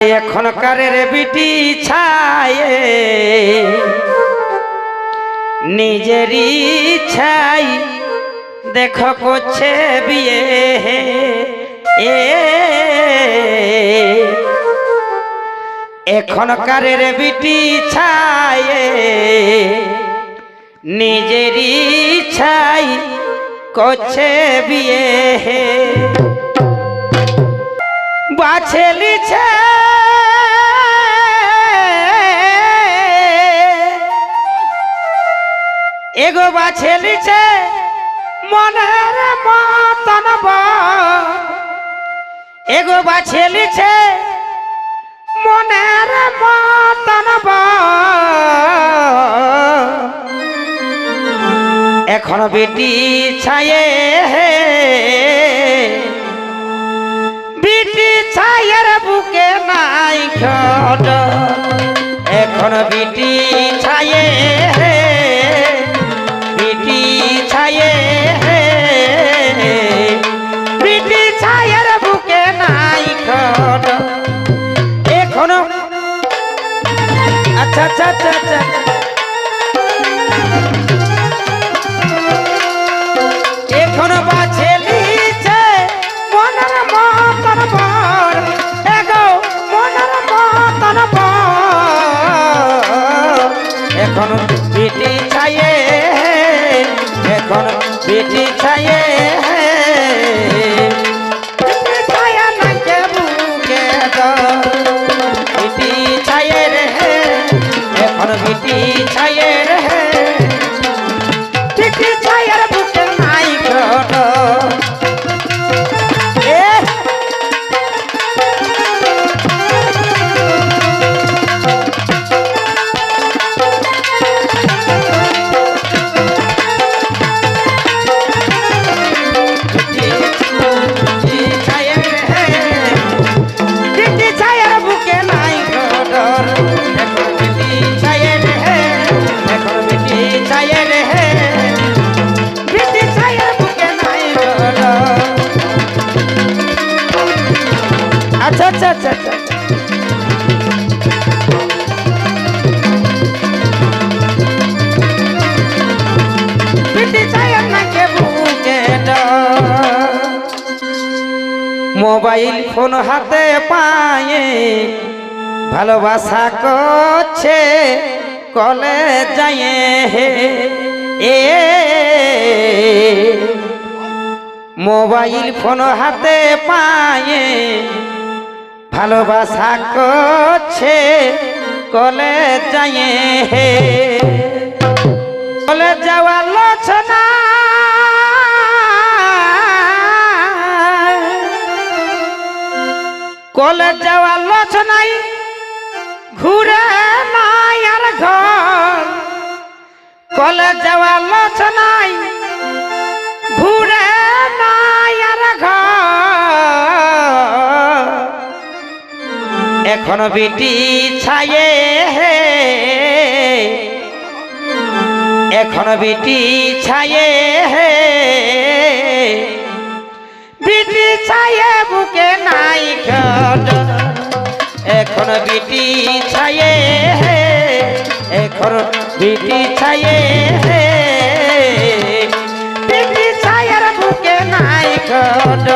এখনকারের বিটি ছায়ে নিজেরই ছাই দেখো করছে বিয়ে এ। এখনকারের বিটি ছায়ে নিজেরই ছাই করছে বিয়ে। বাছে লিছে এগো বাছে লিছে মনের মতন। এগো বাছে লিছে মনের মতন। এখন বেটি ছায়ে বিটি ছায়ে মোবাইল ফোন হাতে পায়ে ভালোবাসা করছে, কলে যায় হে। এ মোবাইল ফোন হাতে পায়ে ভালোবাসা করছে, কলে যায় হে। কলে যাওয়া লোচনা। কলে যাওয়া লোচনাই ঘুরে নাই আর ঘর। কলে যাওয়া লোচনাই ঘুরে নাই আর ঘর। এখন বিটি ছায়ে এখন বিটি ছায়ে হে। বিটি ছায়ে বুকে নাই এখন বিটি ছায়ে হে। এখন বিটি ছায়ে হে। বিটি ছায়ের বুকে নাই ঘট।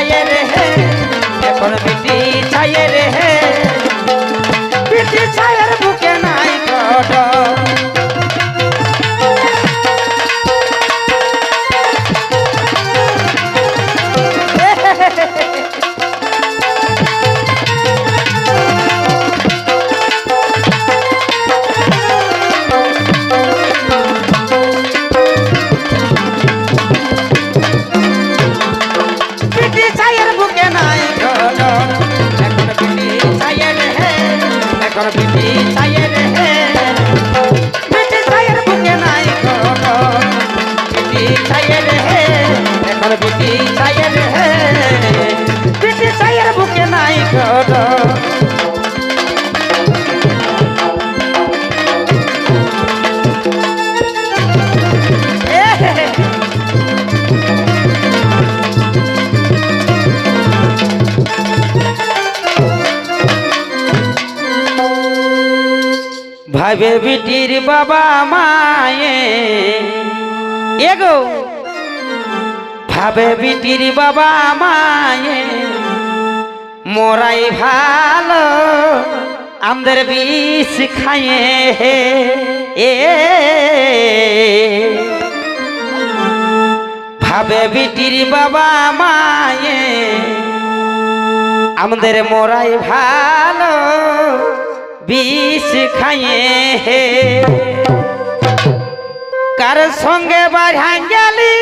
ছায়ে রে হে। এখন বিটি ছায়ে রে ছায়ের বুকে নাই কটা ভাবে বিটির বাবা মায়ে। এগো। ভাবে বিটির বাবা মায়ে। মোরাই ভালো আমাদের বিষ খায়ে এ। ভাবে বিটির বাবা মায়ে। আমাদের মোরাই ভালো বিষ খাইয়ে হে। কার সঙ্গে বাড়া গেলি?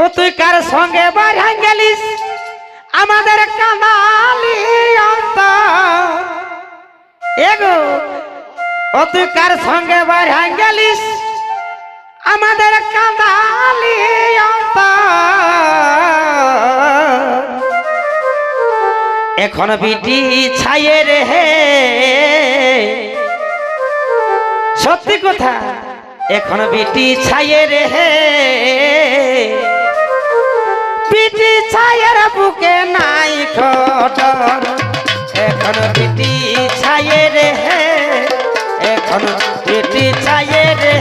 ও তুই কার সঙ্গে বাড়া গেলিস? আমাদের অন্তর। এগো, ও তুই কার সঙ্গে বাড়া গেলিস? আমাদের কামালি এখন বিটি ছায়ে রে সত্যি কথা, এখন বিটি ছায়ে রে বিটি ছায়ের বুকে নাই খটর। এখন বিটি ছায়ে রে এখন বিটি ছায়ে রে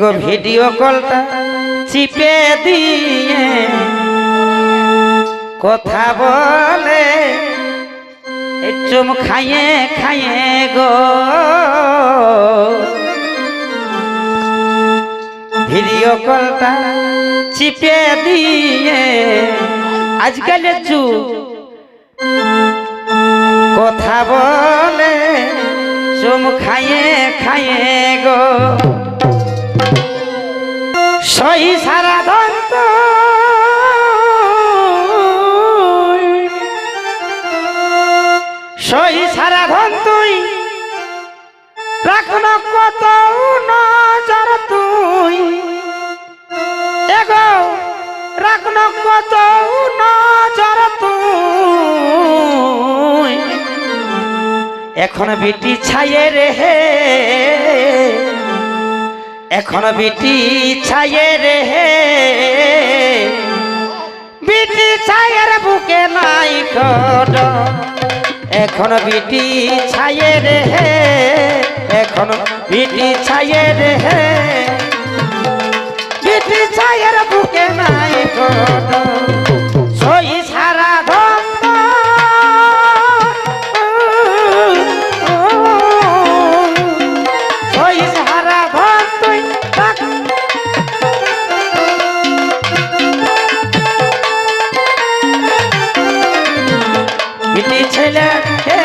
এগো ভিডিও কলটা চিপে দিয়ে কথা বলে চুম খাইয়ে খাইয়ে গো। ভিডিও কলটা চিপে দিয়ে আজকাল চু কথা বলে, চুম খাইয়ে খাইয়ে গো। সহি সারা দন্ত সহি সারা ধন তুই। রাখন কত নজর তুই। এগো, রাখন কত নজর তুই। এখন বিটি ছায়ে রে হে এখন বিটি ছাইয়ে রে হে। বিটি ছায়ের বুকে নাই কড এখন বিটি ছায়ে রে হে। এখন বিটি ছাইয়ে রে হে। বিটি ছায়ের বুকে নাই কড ছিলেন হে,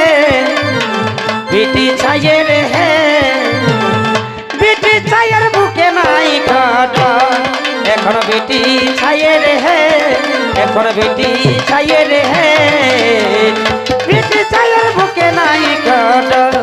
বিটি ছাইয়ের হে, বিটি ছাইয়ের বুকে নাই কাটা। এখন বিটি ছাইয়ের হে, এখন বিটি ছাইয়ের হে, বিটি ছাইয়ের বুকে নাই কাটা।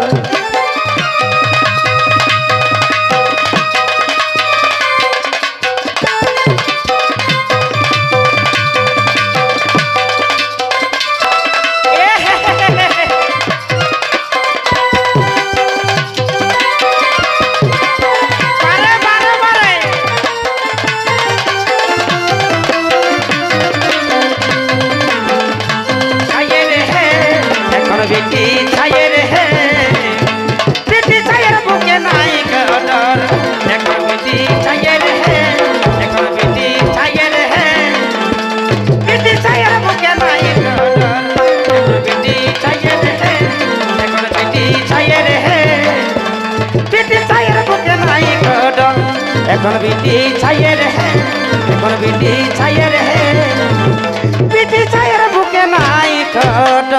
এখন বিটি ছাইয়ে রে এখন বিটি ছাইয়ে রে বিটি ছাইয়ের বুকে নাই ঠোঁট।